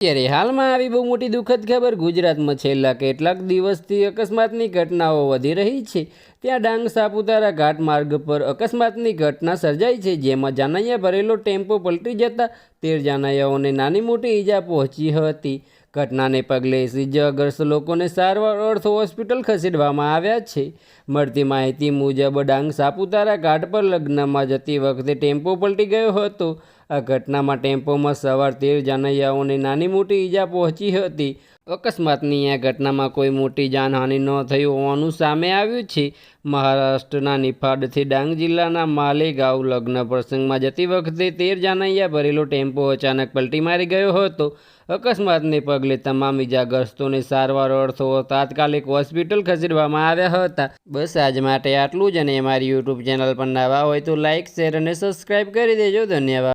ત્યારે હાલમાં આવી બહુ મોટી દુઃખદ ખબર ગુજરાતમાં છેલ્લા કેટલાક દિવસથી અકસ્માતની ઘટનાઓ વધી રહી છે. ત્યાં ડાંગ સાપુતારા ઘાટ માર્ગ પર અકસ્માતની ઘટના સર્જાઈ છે, જેમાં જાનૈયા ભરેલો ટેમ્પો પલટી જતા તેર જાનૈયાઓને નાની મોટી ઈજા પહોંચી હતી. ઘટનાને પગલે ઇજાગ્રસ્ત લોકોને સારવાર અર્થ હોસ્પિટલ ખસેડવામાં આવ્યા છે. મળતી માહિતી મુજબ ડાંગ સાપુતારા ઘાટ પર લગ્નમાં જતી વખતે ટેમ્પો પલટી ગયો હતો. આ ઘટનામાં ટેમ્પોમાં સવાર તેર જાનૈયાઓને નાની મોટી ઈજા પહોંચી હતી. અકસ્માતની આ ઘટનામાં કોઈ મોટી જાનહાનિ ન થઈ હોવાનું સામે આવ્યું છે. મહારાષ્ટ્રના નિફાડથી ડાંગ જિલ્લાના માલેગાંવ લગ્ન પ્રસંગમાં જતી વખતે તેર જાનૈયા ભરેલો ટેમ્પો અચાનક પલટી મારી ગયો હતો. અકસ્માતને પગલે તમામ ઇજાગ્રસ્તોને સારવાર અર્થો તાત્કાલિક હોસ્પિટલ ખસેડવામાં આવ્યા હતા. બસ આજ માટે આટલું જ અને અમારી યુટ્યુબ ચેનલ પર નવા હોય તો લાઇક શેર અને સબસ્ક્રાઈબ કરી દેજો. ધન્યવાદ.